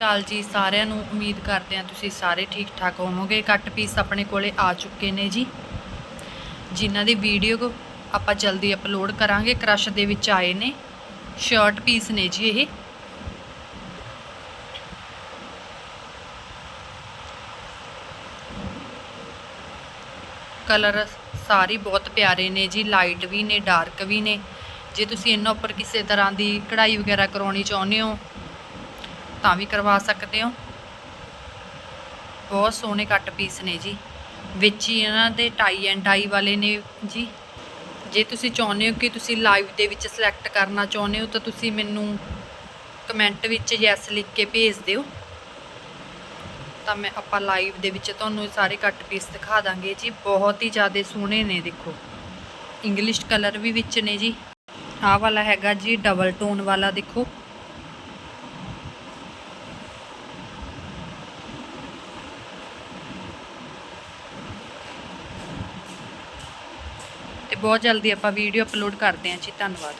ਚਾਲ ਜੀ, ਸਾਰਿਆਂ ਨੂੰ ਉਮੀਦ ਕਰਦੇ ਹਾਂ ਤੁਸੀਂ ਸਾਰੇ ਠੀਕ ਠਾਕ ਹੋਵੋਗੇ। ਕੱਟ ਪੀਸ ਆਪਣੇ ਕੋਲੇ ਆ ਚੁੱਕੇ ਨੇ ਜੀ। ਜਿਨ੍ਹਾਂ ਦੀ ਵੀਡੀਓ ਆਪਾਂ ਜਲਦੀ ਅਪਲੋਡ ਕਰਾਂਗੇ ਕ੍ਰਸ਼ ਦੇ ਵਿੱਚ ਆਏ ਨੇ। ਸ਼ਰਟ ਪੀਸ ਨੇ ਜੀ ਇਹ। ਕਲਰ ਸਾਰੇ ਬਹੁਤ ਪਿਆਰੇ ਨੇ ਜੀ ਲਾਈਟ ਵੀ ਨੇ ਡਾਰਕ ਵੀ ਨੇ। ਜੇ ਤੁਸੀਂ ਇਹਨਾਂ ਉੱਪਰ ਕਿਸੇ ਤਰ੍ਹਾਂ ਦੀ ਕਢਾਈ ਵਗੈਰਾ ਕਰਾਉਣੀ ਚਾਹੁੰਦੇ ਹੋ ਤਾਂ ਵੀ ਕਰਵਾ ਸਕਦੇ ਹੋ। ਬਹੁਤ ਸੋਹਣੇ ਕੱਟ ਪੀਸ ਨੇ ਜੀ। ਵਿੱਚ ਹੀ ਇਹਨਾਂ ਦੇ ਟਾਈ ਐਂਡ ਟਾਈ ਵਾਲੇ ਨੇ ਜੀ। ਜੇ ਤੁਸੀਂ ਚਾਹੁੰਦੇ ਹੋ ਕਿ ਤੁਸੀਂ ਲਾਈਵ ਦੇ ਵਿੱਚ ਸਿਲੈਕਟ ਕਰਨਾ ਚਾਹੁੰਦੇ ਹੋ, ਤਾਂ ਤੁਸੀਂ ਮੈਨੂੰ ਕਮੈਂਟ ਵਿੱਚ ਯੈਸ ਲਿਖ ਕੇ ਭੇਜ ਦਿਓ। ਤਾਂ ਮੈਂ ਆਪਾਂ ਲਾਈਵ ਦੇ ਵਿੱਚ ਤੁਹਾਨੂੰ ਇਹ ਸਾਰੇ ਕੱਟ ਪੀਸ ਦਿਖਾ ਦਾਂਗੇ ਜੀ। ਬਹੁਤ ਹੀ ਜ਼ਿਆਦਾ ਸੋਹਣੇ ਨੇ, ਦੇਖੋ। ਇੰਗਲਿਸ਼ ਕਲਰ ਵੀ ਵਿੱਚ ਨੇ ਜੀ। ਆਹ ਵਾਲਾ ਹੈਗਾ ਜੀ ਡਬਲ ਟੋਨ ਵਾਲਾ, ਦੇਖੋ। ਤੇ ਬਹੁਤ ਜਲਦੀ ਆਪਾਂ ਵੀਡੀਓ ਅਪਲੋਡ ਕਰਦੇ ਹਾਂ ਜੀ ਧੰਨਵਾਦ।